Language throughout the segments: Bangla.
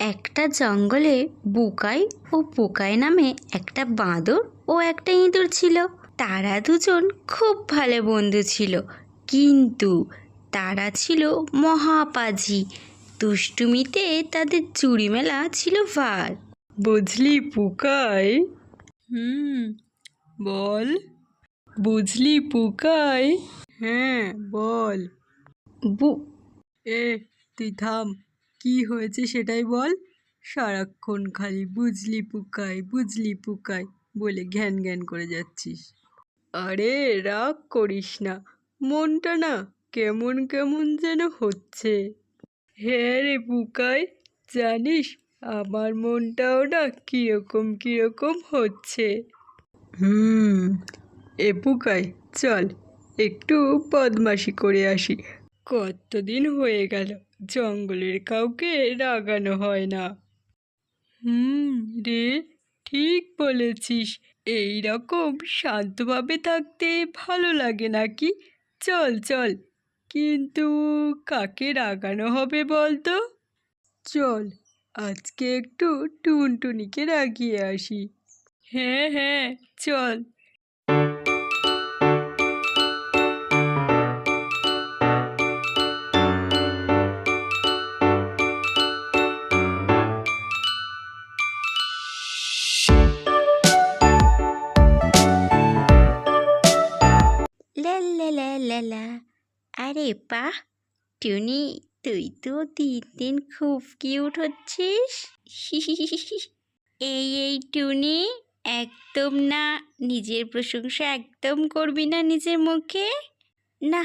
একটা জঙ্গলে বুকাই ও পোকাই নামে একটা বাঁদর ও একটা ইঁদুর ছিল। তারা দুজন খুব ভালো বন্ধু ছিল কিন্তু তারা ছিল মহাপাজি। দুষ্টুমিতে তাদের চুরি মেলা ছিল ভার। বুঝলি পুকাই? হুম বল। বুঝলি পুকাই? হ্যাঁ বল। বু এ তুই থাম। কি হয়েছে সেটাই বল। সারাক্ষণ খালি বুঝলি পুকাই বুঝলি পুকাই বলে ঘ্যান ঘ্যান করে যাচ্ছিস। আরে রাগ করিস না, মনটা না কেমন কেমন যেন হচ্ছে। হ্যাঁ রে পুকাই, জানিস আমার মনটাও না কীরকম কীরকম হচ্ছে। হুম, এ পুকাই, চল একটু বদমাশি করে আসি। কতদিন হয়ে গেল জঙ্গলের কাউকে রাগানো হয় না। হুম রে, ঠিক বলেছিস। এই রকম শান্তভাবে থাকতে ভালো লাগে নাকি? চল চল। কিন্তু কাকে রাগানো হবে বলতো? চল, আজকে একটু টুনটুনিকে রাগিয়ে আসি। হ্যাঁ হ্যাঁ চল। লা লা লা আরে বাহ টুনি তুই তো দিন দিন খুব কিউট হচ্ছিস এই এই টুনি একদম না নিজের প্রশংসা একদম করবি না নিজের মুখে না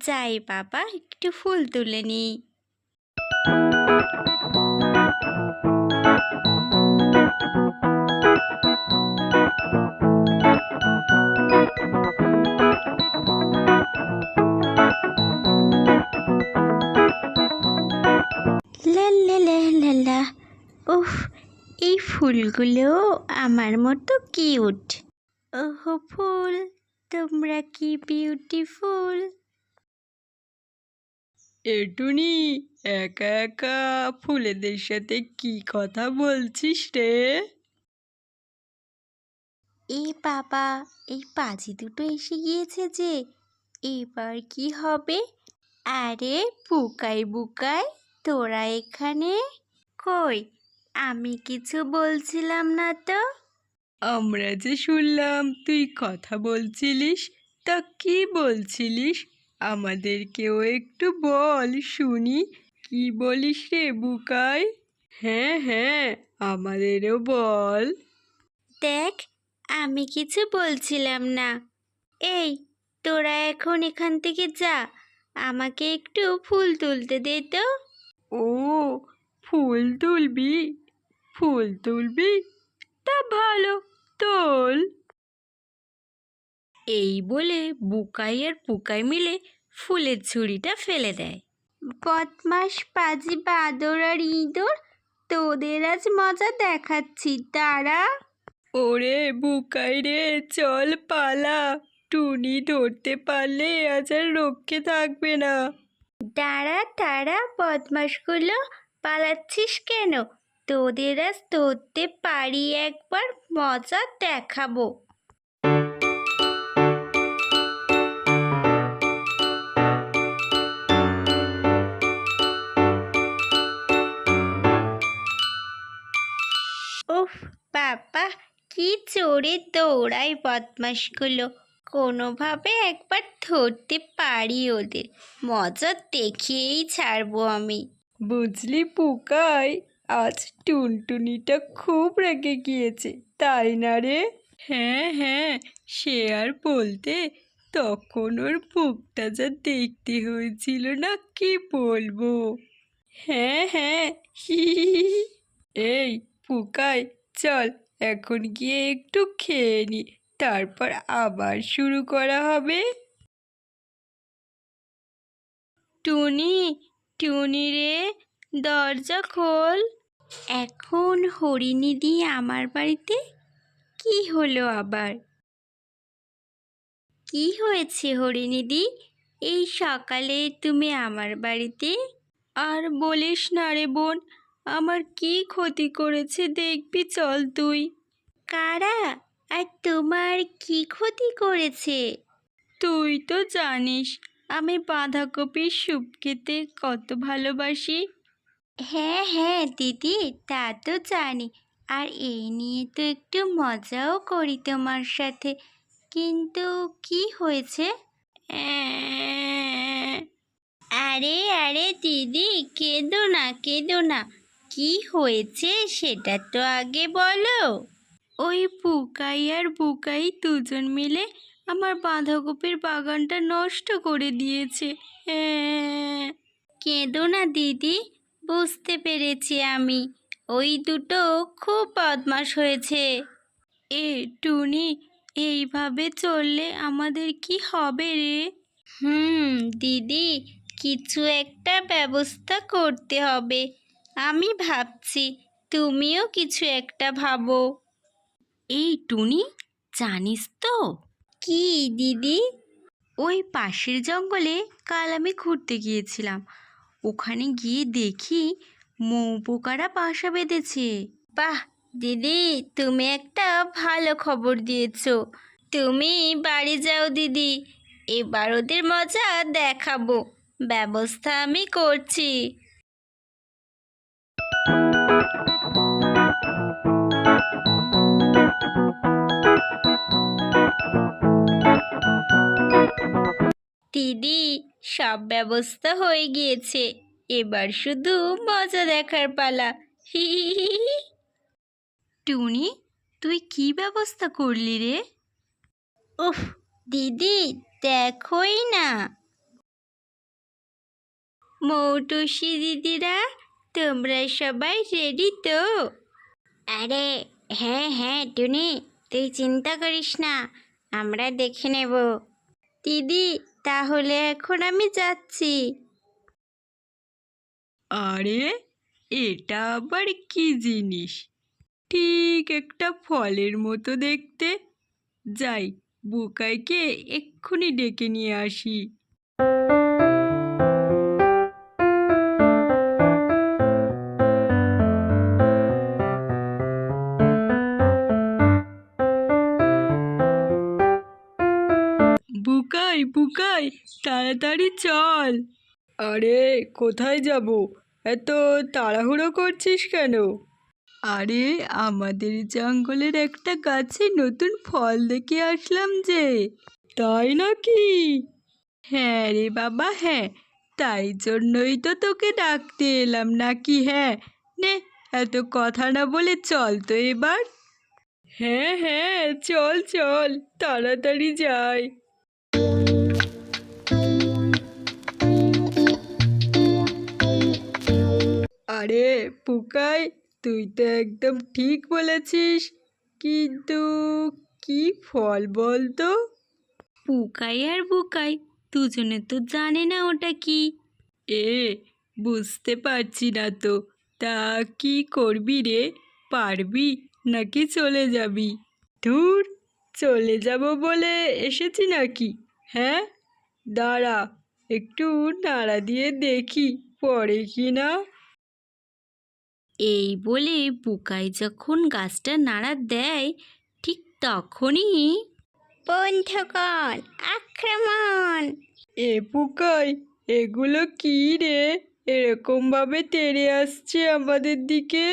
যাই বাবা একটু ফুল তুলে নি ফুলগুলো আমার মতো কিউট। ওহো ফুল তোমরা কি বিউটিফুল? এটুনি একা একা ফুলেদের সাথে কি কথা বলছিস রে? এ বাবা এই পাজি দুটো এসে গিয়েছে যে এবার কি হবে? আরে বুকাই বুকাই তোরা এখানে? কই? আমি কিছু বলছিলাম না তো? আমরা যে শুনলাম তুই কথা বলছিলিস তা কি বলছিলিস? আমাদেরকেও একটু বল শুনি কি বলিস রে বুকাই? হ্যাঁ হ্যাঁ আমাদেরও বল। দেখ আমি কিছু বলছিলাম না। এই তোরা এখন এখান থেকে যা আমাকে একটু ফুল তুলতে দে তো। ও ফুল তুলবি ফুল তুলবি তা ভালো তোল। এই বলে বুকাই আর পুকাই মিলে ফুলের ঝুড়িটা ফেলে দেয়। বদমাস পাজি বাদর আর ইঁদুর তোদের আজ মজা দেখাচ্ছি তারা ওরে বুকাই রে চল পালা। টুনি ধরতে পারলে আজ আর রক্ষে থাকবে না। দাঁড়া তারা বদমাসগুলো পালাচ্ছিস কেন? তোদের আজ ধরতে পারি একবার, মজা দেখাবো। বাবা, কি চড়ে দৌড়ায় বদমাসগুলো কোনোভাবে একবার ধরতে পারি ওদের। মজা দেখিয়েই ছাড়বো আমি। বুঝলি পুকাই আজ টুনটুনিটা খুব রেগে গিয়েছে তাই না রে? হ্যাঁ হ্যাঁ সে আর বলতে তখন ওর বুকটা যা দেখতে হয়েছিল না কি বলব? হ্যাঁ হ্যাঁ হি। এই পুকাই চল এখন গিয়ে একটু খেয়ে নি তারপর আবার শুরু করা হবে। টুনি টুনি রে দরজা খোল। এখন হরিণীদি আমার বাড়িতে? কি হলো আবার? কি হয়েছে হরিণীদি? এই সকালে তুমি আমার বাড়িতে? আর বলিস না রে বোন আমার কি ক্ষতি করেছে দেখবি চল তুই। কারা? আর তোমার কি ক্ষতি করেছে? তুই তো জানিস আমি বাঁধাকপির স্যুপ খেতে কত ভালোবাসি। হ্যাঁ হ্যাঁ দিদি তা তো জানি। আর এই নিয়ে তো একটু মজাও করি তোমার সাথে। কিন্তু কি হয়েছে? আরে আরে দিদি কেঁদো না কেঁদো না। কি হয়েছে সেটা তো আগে বলো। ওই বুকাই আর বুকাই দুজন মিলে আমার বাঁধাকপির বাগানটা নষ্ট করে দিয়েছে। হ্যাঁ। কেঁদো না, দিদি। বুঝতে পেরেছি আমি। ওই দুটো খুব বদমাশ হয়েছে। এ, টুনি, এইভাবে চললে আমাদের কি হবে রে? হুম, দিদি, কিছু একটা ব্যবস্থা করতে হবে। আমি ভাবছি তুমিও কিছু একটা ভাবো। এই, টুনি, জানিস তো কি, দিদি? ওই পাশের জঙ্গলে কাল আমি ঘুরতে গিয়েছিলাম। ওখানে গিয়ে দেখি মৌ পোকারা বাসা বেঁধেছে। বাহ, দিদি, তুমি একটা ভালো খবর দিয়েছ। তুমি বাড়ি যাও, দিদি। এবার ওদের মজা দেখাবো। ব্যবস্থা আমি করছি। দিদি সব ব্যবস্থা হয়ে গিয়েছে। এবার শুধু মজা দেখার পালা। হি। টুনি তুই কি ব্যবস্থা করলি রে? উফ দিদি দেখোই না। মৌটুসি দিদিরা তোমরা সবাই রেডি তো? আরে হ্যাঁ হ্যাঁ টুনি তুই চিন্তা করিস না আমরা দেখে নেব। দিদি তাহলে এখন আমি যাচ্ছি। আরে, এটা আবার কি জিনিস? ঠিক একটা ফলের মতো দেখতে। যাই, বুকাইকে এক্ষুনি ডেকে নিয়ে আসি। বুকাই বুকাই, তাড়াতাড়ি চল। আরে, কোথায় যাব? এত তাড়াহুড়ো করছিস কেন? আরে, আমাদের জঙ্গলের একটা গাছে নতুন ফল দেখে আসলাম যে। তাই নাকি? হ্যাঁ রে বাবা হ্যাঁ। তাই জন্যই তো তোকে ডাকতে এলাম নাকি হ্যাঁ? নে, এত কথা না বলে চল তো এবার। হ্যাঁ হ্যাঁ চল চল, তাড়াতাড়ি যাই। আরে পুকাই তুই তো একদম ঠিক বলেছিস। কিন্তু কি ফল বলতো? পুকাই আর বুকাই দুজনে তো জানে না ওটা কি। এ বুঝতে পারছি না তো। তা কি করবি রে? পারবি নাকি চলে যাবি? ধুর চলে যাব বলে এসেছি নাকি? হ্যাঁ? দাঁড়া একটু নাড়া দিয়ে দেখি পরে কি না? এই বলে বুকাই যখন গাছটা নাড়া দেয় ঠিক তখনই বন্ধুগণ আক্রমণ। এ পুকাই এগুলো কি রে? এরকম ভাবে তেড়ে আসছে আমাদের দিকে?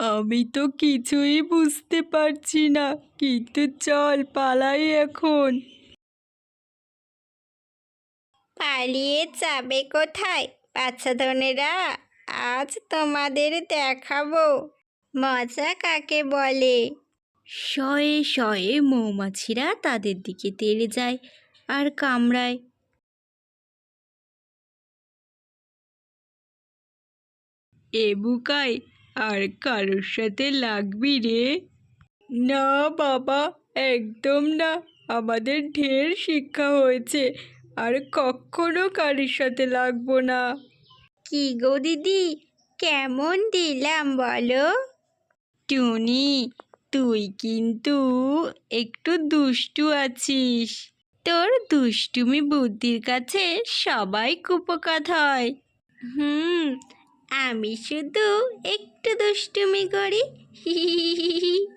আমি তো কিছুই বুঝতে পারছি না কিন্তু চল পালাই এখন। পালিয়ে যাবে কোথায় বাচ্চা ধনেরা? আজ তোমাদের দেখাবো। মজা কাকে বলে? শয়ে শয়ে মৌমাছিরা তাদের দিকে তেড়ে যায় আর কামড়ায়। এ বুকাই আর কারোর সাথে লাগবি রে? না বাবা একদম না। আমাদের ঢের শিক্ষা হয়েছে আর কখনো কারোর সাথে লাগবো না। কি গো দিদি? কেমন দিলাম বলো? টুনি তুই কিন্তু একটু দুষ্টু আছিস। তোর দুষ্টুমি বুদ্ধির কাছে সবাই কুপকাত হয়। হুম আমি শুধু একটু দুষ্টুমি করি। হি হি হি